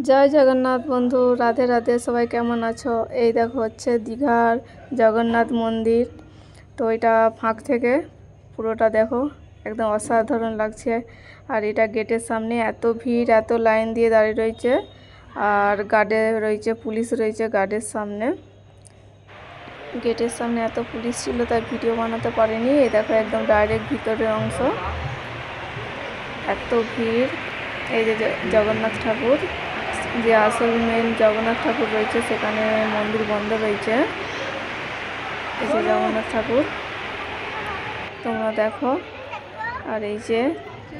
জয় জগন্নাথ বন্ধু, রাধে রাধে, সবাই কেমন আছো? এই দেখো হচ্ছে দীঘার জগন্নাথ মন্দির। তো এটা ফাঁক থেকে, পুরোটা দেখো, একদম অসাধারণ লাগছে। আর এটা গেটের সামনে এত ভিড়, এত লাইন দিয়ে দাঁড়িয়ে রয়েছে। আর গার্ডে রয়েছে, পুলিশ রয়েছে গার্ডের সামনে। গেটের সামনে এত পুলিশ ছিল, তাই ভিডিও বানাতে পারিনি। এই দেখো একদম ডাইরেক্ট ভিতরের অংশ। এত ভিড়। এই যে জগন্নাথ ঠাকুর। যে আসল মেন জগন্নাথ ঠাকুর রয়েছে, সেখানে মন্দির বন্ধ রয়েছে। এই যে জগন্নাথ ঠাকুর। তোমরা দেখো, আর এই যে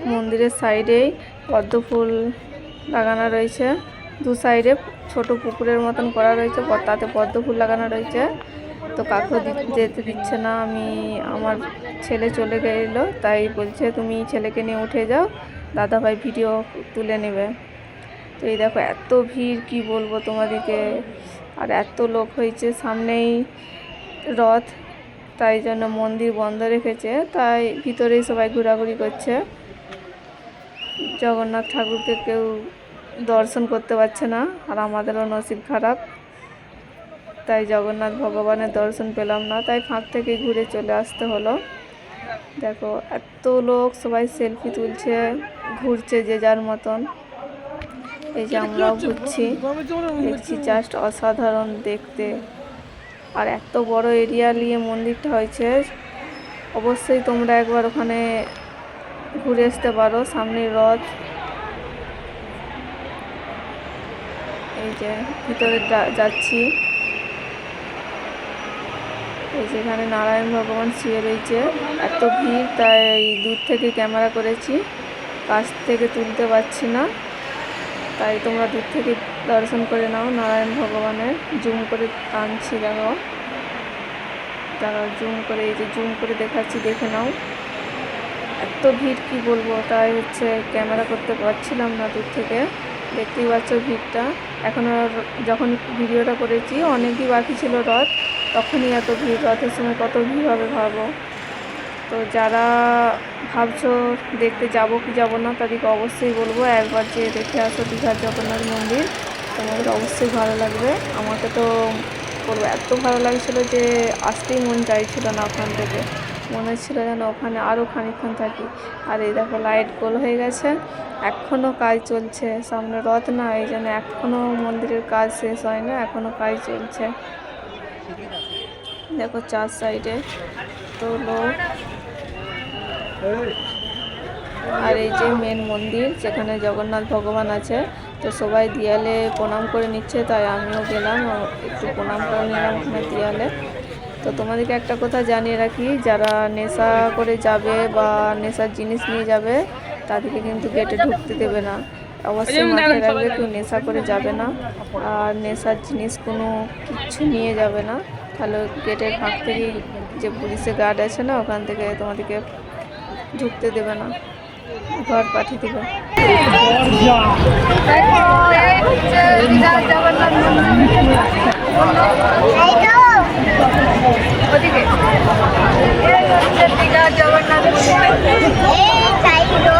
মন্দিরের সাইডেই পদ্ম ফুল লাগানো রয়েছে। দু সাইডে ছোট পুকুরের মতন করা রয়েছে তাতে পদ্ম ফুল লাগানো রয়েছে। তো কাকেও দি- যেতে দিচ্ছে না, আমি আমার ছেলে চলে গেল, তাই বলছে, তুমি ছেলেকে নিয়ে উঠে যাও, দাদাভাই ভিডিও তুলে নেবে। তো এই দেখো, এত ভিড়, কি বলব তোমাদেরকে? আর এত লোক হয়েছে সামনেই রথ, তাই জন্য মন্দির বন্ধ রেখেছে, তাই ভিতরেই সবাই ঘোরাঘুরি করছে। জগন্নাথ ঠাকুরকে কেউ দর্শন করতে পারছে না, আর আমাদেরও নসিব খারাপ। তাই জগন্নাথ ভগবানের দর্শন পেলাম না, তাই ফাঁক থেকে ঘুরে চলে আসতে হলো। দেখো, এত লোক সবাই সেলফি তুলছে, ঘুরছে যে যার মতন। এই যে আমরাও ঘুরছি, দেখছি জাস্ট অসাধারণ দেখতে। আর এত বড় এরিয়া নিয়ে মন্দিরটা হয়েছে, অবশ্যই তোমরা একবার ওখানে ঘুরে আসতে পারো সামনে রথ। এই যে ভিতরে যা- যাচ্ছি। এই যেখানে নারায়ণ ভগবান শুয়ে রয়েছে, এত ভিড়, তাই দূর থেকে ক্যামেরা করেছি, কাছ থেকে তুলতে পারছি না। তাই তোমরা দূর থেকে দর্শন করে নাও, নারায়ণ ভগবানের জুম করে টানছি দেখো। তারা জুম করে, এই যে জুম করে দেখাচ্ছি, দেখে নাও। এত ভিড়, কি বলব? তাই হচ্ছে ক্যামেরা করতে পারছিলাম না দূর থেকে। দেখতেই পাচ্ছ ভিড়টা। এখন যখন ভিডিওটা করেছি, অনেকই বাকি ছিল রথ, তখনই এত ভিড়, রথের সময় কত ভিড় হবে ভাবো। তো যারা ভাবছ দেখতে যাব কি যাব না, তাদেরকে অবশ্যই বলব একবার যে দেখে আসো দীঘার জগন্নাথ মন্দির। তোমাদের অবশ্যই ভালো লাগবে। আমাকে তো বলব, এত ভালো লাগছিল যে আসতেই মন চাইছিল না ওখান থেকে। মনে হচ্ছিল যেন ওখানে আরও খানিকক্ষণ থাকি। আর এই দেখো লাইট গোল হয়ে গেছে। এখনও কাজ চলছে। সামনে রথ না, এই জন্য এখনও মন্দিরের কাজ শেষ হয় না এখনও কাজ চলছে। দেখো চার সাইডে তো লোক আর এই যে মেন মন্দির যেখানে জগন্নাথ ভগবান আছে তো সবাই দেয়ালে প্রণাম করে নিচ্ছে তাই আমিও গেলাম একটু প্রণাম করে নিলাম ওখানে দেয়ালে। তো তোমাদেরকে একটা কথা জানিয়ে রাখি যারা নেশা করে যাবে বা নেশার জিনিস নিয়ে যাবে তাদেরকে কিন্তু গেটে ঢুকতে দেবে না। অবশ্যই মাথায় রাখবে কেউ নেশা করে যাবে না। আর নেশার জিনিস কোনো কিচ্ছু নিয়ে যাবে না। তাহলে গেটের ফাঁক থেকেই যে পুলিশের গার্ড আছে না ওখান থেকে তোমাদেরকে ঢুকতে দেবে না। ঘর পাঠিয়ে দেবে। চাইলো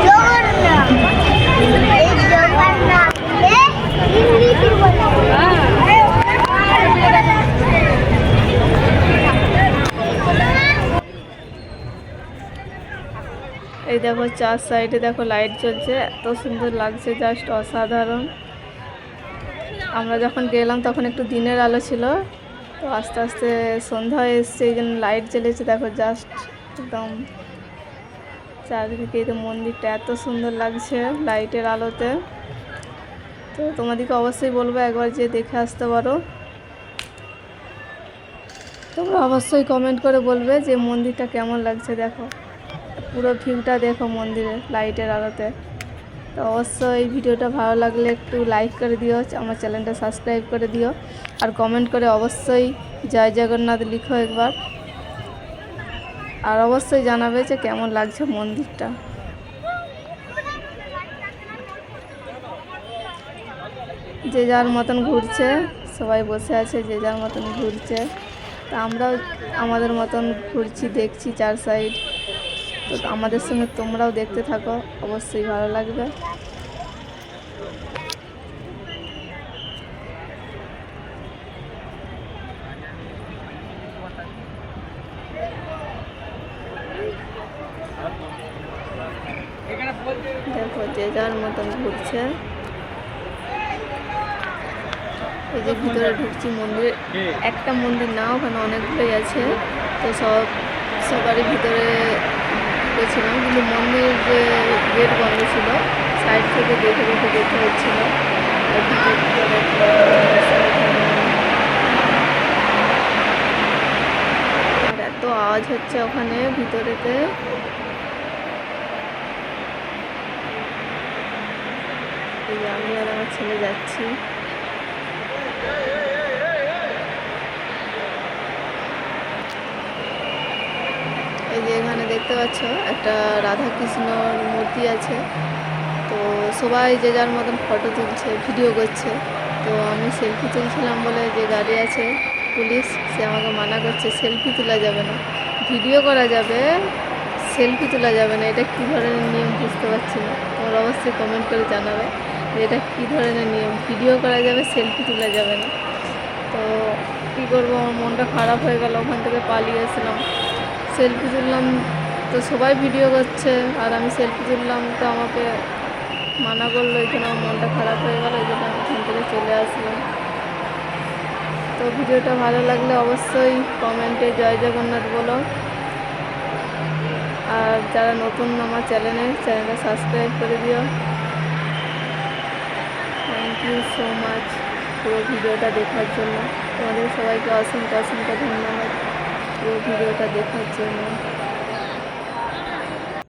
জগন্নাথ এই জগন্নাথকে ইংলিশে বলে এই দেখো চার সাইডে দেখো লাইট জ্বলছে, এত সুন্দর লাগছে, জাস্ট অসাধারণ। আমরা যখন গেলাম তখন একটু দিনের আলো ছিল, তো আস্তে আস্তে সন্ধ্যা এসছে, এই জন্য লাইট জ্বলেছে, দেখো জাস্ট একদম চারিদিকে যে মন্দিরটা এত সুন্দর লাগছে লাইটের আলোতে। তো তোমাদেরকে অবশ্যই বলব একবার যে দেখে আসতে পারো। তোমরা অবশ্যই কমেন্ট করে বলবে যে মন্দিরটা কেমন লাগছে, দেখো। পুরো ভিউটা দেখো মন্দিরের, লাইটের আলোতে। তো অবশ্যই ভিডিওটা ভালো লাগলে একটু লাইক করে দিও, আমার চ্যানেলটা সাবস্ক্রাইব করে দিও। আর কমেন্ট করে অবশ্যই জয় জগন্নাথ লিখো একবার। আর অবশ্যই জানাবে যে কেমন লাগছে মন্দিরটা। যে যার মতন ঘুরছে, সবাই বসে আছে, যে যার মতন ঘুরছে। তা আমরাও আমাদের মতন ঘুরছি, দেখছি চার সাইড তো আমাদের সঙ্গে তোমরাও দেখতে থাকো, অবশ্যই ভালো লাগবে। দেখো, যে যার মতন ঘুরছে। এই যে ভিতরে ঢুকছি মন্দির। একটা মন্দির না, ওখানে অনেকগুলোই আছে। তো সব, সবারই ভিতরে ঢুকেছিলাম কিন্তু মন্দির যে গেট বন্ধ ছিল সাইড থেকে দেখে দেখে যেতে হচ্ছিল। এত আওয়াজ হচ্ছে ওখানে, ভিতরেতে। আমি আর আমার ছেলে যাচ্ছি এই যে এখানে দেখতে পাচ্ছ, একটা রাধা কৃষ্ণর মূর্তি আছে। তো সবাই যে যার মতন ফটো তুলছে ভিডিও করছে। তো আমি সেলফি তুলছিলাম বলে যে গাড়ি আছে পুলিশ সে আমাকে মানা করছে সেলফি তোলা যাবে না। ভিডিও করা যাবে সেলফি তোলা যাবে না। এটা কী ধরনের নিয়ম বুঝতে পারছি না। তোমরা অবশ্যই কমেন্ট করে জানাবে যে এটা কী ধরনের নিয়ম। ভিডিও করা যাবে সেলফি তোলা যাবে না। তো কী করব? আমার মনটা খারাপ হয়ে গেল। ওখান থেকে পালিয়ে এসলাম সেলফি তুললাম তো সবাই ভিডিও করছে, আর আমি সেলফি তুললাম, তো আমাকে মানা করল জন্য আমার মনটা খারাপ হয়ে গেলো, এই জন্য আমি ওখান থেকে চলে আসলাম। তো ভিডিওটা ভালো লাগলে অবশ্যই কমেন্টে জয় জগন্নাথ বলো। আর যারা নতুন আমার চ্যানেলে চ্যানেলটা সাবস্ক্রাইব করে দিও। থ্যাংক ইউ সো মাচ পুরো ভিডিওটা দেখার জন্য। তোমাদের সবাইকে অসংখ্য অসংখ্য ধন্যবাদ পুরো ভিডিওটা দেখার জন্য।